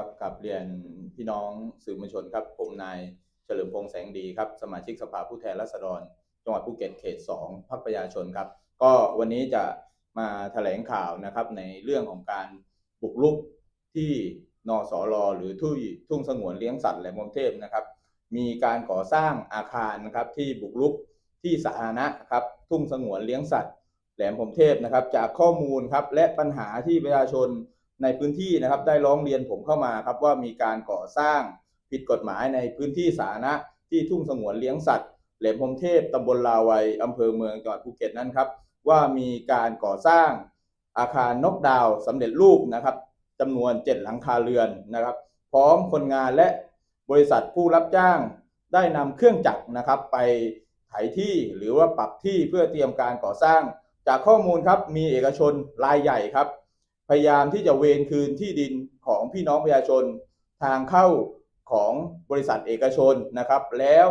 ครับกับเรียนพี่น้องสื่อมวลชนครับ ผมนายเฉลิมพงษ์แสงดีครับ สมาชิกสภาผู้แทนราษฎร จังหวัดภูเก็ตเขต 2พรรคประชาชนครับ ก็วันนี้จะมาแถลงข่าวนะครับในเรื่องของการบุกรุกที่นสรหรือทุ่ยทุ่งสงวนเลี้ยงสัตว์แหลมมเทพนะครับ มีการก่อสร้างอาคารนะครับที่บุกรุกที่สาธารณะครับทุ่งสงวนเลี้ยงสัตว์แหลมพมเทพนะครับ จากข้อมูลครับและปัญหาที่ประชาชน ในพื้นที่นะครับได้ร้องเรียนผมเข้ามาครับว่ามีการก่อสร้างผิดกฎหมายในพื้นที่สาธารณะที่ทุ่งสงวนเลี้ยงสัตว์แหลมพรมเทพตำบลลาวัยอำเภอเมืองจังหวัดภูเก็ตนั้นครับว่ามีการก่อสร้างอาคารนกดาวสำเร็จรูปนะครับจำนวน 7 หลังคาเรือนนะครับ พร้อมคนงานและบริษัทผู้รับจ้างได้นำเครื่องจักรนะครับ ไปไถที่หรือว่าปรับที่เพื่อเตรียมการก่อสร้าง จากข้อมูลครับมีเอกชนรายใหญ่ครับ พยายามที่จะเวนคืนที่ดินของพี่น้องประชาชน ทางเข้าของบริษัทเอกชนนะครับ แล้ว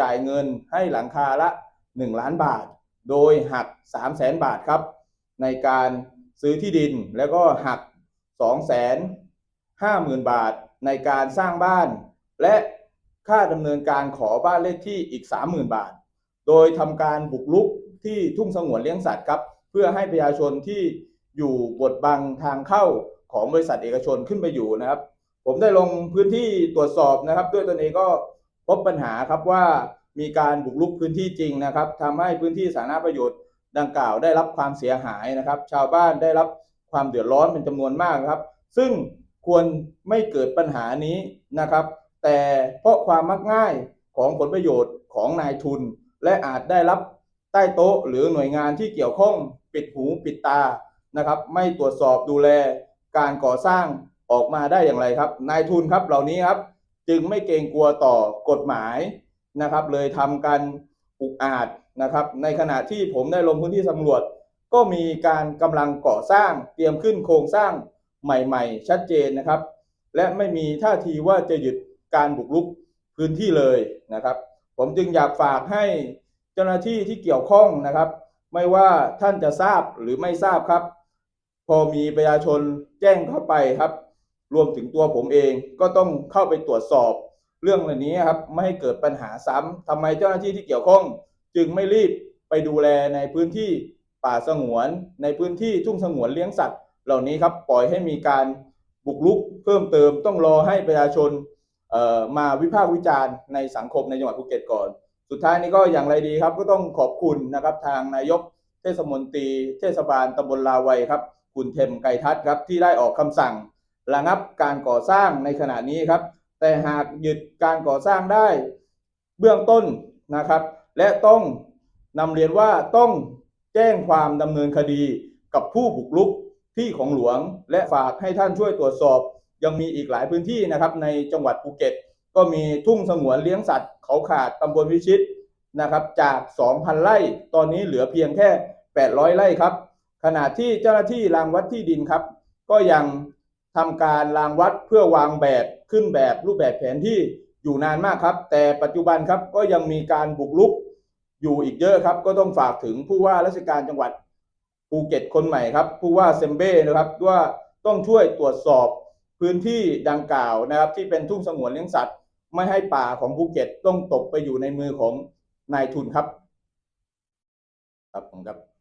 จ่ายเงินให้หลังคาละ 1 ล้านบาท โดยหัก 3 0 0แสนบาทครับ ในการซื้อที่ดินแล้วก็หัก 2 5 0 0 0 0 บาท ในการสร้างบ้าน และค่าดำเนินการขอบ้านเลขที่อีก 30,000 บาท โดยทำการบุกรุกที่ทุ่งสงวนเลี้ยงสัตว์ครับ เพื่อให้ประชาชนที่ อยู่บดบังทางเข้าของบริษัทเอกชนขึ้นไปอยู่นะครับ ผมได้ลงพื้นที่ตรวจสอบนะครับ ด้วยตนเองก็พบปัญหาครับว่ามีการบุกรุกพื้นที่จริงนะครับทำให้พื้นที่สาธารณประโยชน์ดังกล่าวได้รับความเสียหายนะครับ ชาวบ้านได้รับความเดือดร้อนเป็นจำนวนมากครับ ซึ่งควรไม่เกิดปัญหานี้นะครับ แต่เพราะความมักง่ายของผลประโยชน์ของนายทุน และอาจได้รับใต้โต๊ะหรือหน่วยงานที่เกี่ยวข้องปิดหูปิดตา นะครับ ไม่ตรวจสอบดูแลการก่อสร้างออกมาได้อย่างไรครับ นายทุนครับเหล่านี้ครับ จึงไม่เกรงกลัวต่อกฎหมายนะครับ เลยทำกันอุกอาจนะครับ ในขณะที่ผมได้ลงพื้นที่สำรวจ ก็มีการกำลังก่อสร้างเตรียมขึ้นโครงสร้างใหม่ ๆ ชัดเจนนะครับ และไม่มีท่าทีว่าจะหยุดการบุกรุกพื้นที่เลยนะครับ ผมจึงอยากฝากให้เจ้าหน้าที่ที่เกี่ยวข้องนะครับ ไม่ว่าท่านจะทราบหรือไม่ทราบครับ พอมีประชาชนแจ้งเข้าไปครับ รวมถึงตัวผมเองก็ต้องเข้าไปตรวจสอบ เรื่องเหล่านี้ครับไม่ให้เกิดปัญหาซ้ำทำไมเจ้าหน้าที่ที่เกี่ยวข้อง จึงไม่รีบไปดูแลในพื้นที่ป่าสงวน ในพื้นที่ทุ่งสงวนเลี้ยงสัตว์ เหล่านี้ครับปล่อยให้มีการบุกรุกเพิ่มเติมต้องรอให้ประชาชนมาวิพากษ์วิจารณ์ในสังคมในจังหวัดภูเก็ตก่อน สุดท้ายนี้ก็อย่างไรดีครับ ก็ต้องขอบคุณนะครับทางนายกเทศมนตรี เทศบาลตำบลลาวัยครับ คุณเทมไกรทัศน์ครับที่ได้ออกคำสั่งระงับการก่อสร้างในขณะนี้ครับ แต่หากหยุดการก่อสร้างได้เบื้องต้นนะครับ และต้องนำเรียนว่าต้องแจ้งความดำเนินคดีกับผู้บุกรุกที่ของหลวง และฝากให้ท่านช่วยตรวจสอบ ยังมีอีกหลายพื้นที่นะครับ ในจังหวัดภูเก็ต ก็มีทุ่งสงวนเลี้ยงสัตว์เขาขาดตำบลวิชิตนะครับ จาก 2,000 ไร่ ตอนนี้เหลือเพียงแค่ 800 ไร่ครับ ขณะที่เจ้าหน้าที่รางวัดที่ดินครับ ก็ยังทำการรางวัดเพื่อวางแบบขึ้นแบบรูปแบบแผนที่อยู่นานมากครับ แต่ปัจจุบันครับก็ยังมีการบุกรุกอยู่อีกเยอะครับ ก็ต้องฝากถึงผู้ว่าราชการจังหวัดภูเก็ตคนใหม่ครับ ผู้ว่าเซมเบ้นะครับว่าต้องช่วยตรวจสอบพื้นที่ดังกล่าวนะครับ ที่เป็นทุ่งสงวนเลี้ยงสัตว์ ไม่ให้ป่าของภูเก็ตต้องตกไปอยู่ในมือของนายทุนครับ ครับผมครับ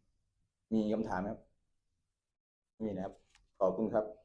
มีคำถามไหมครับ มีนะครับ ขอบคุณครับ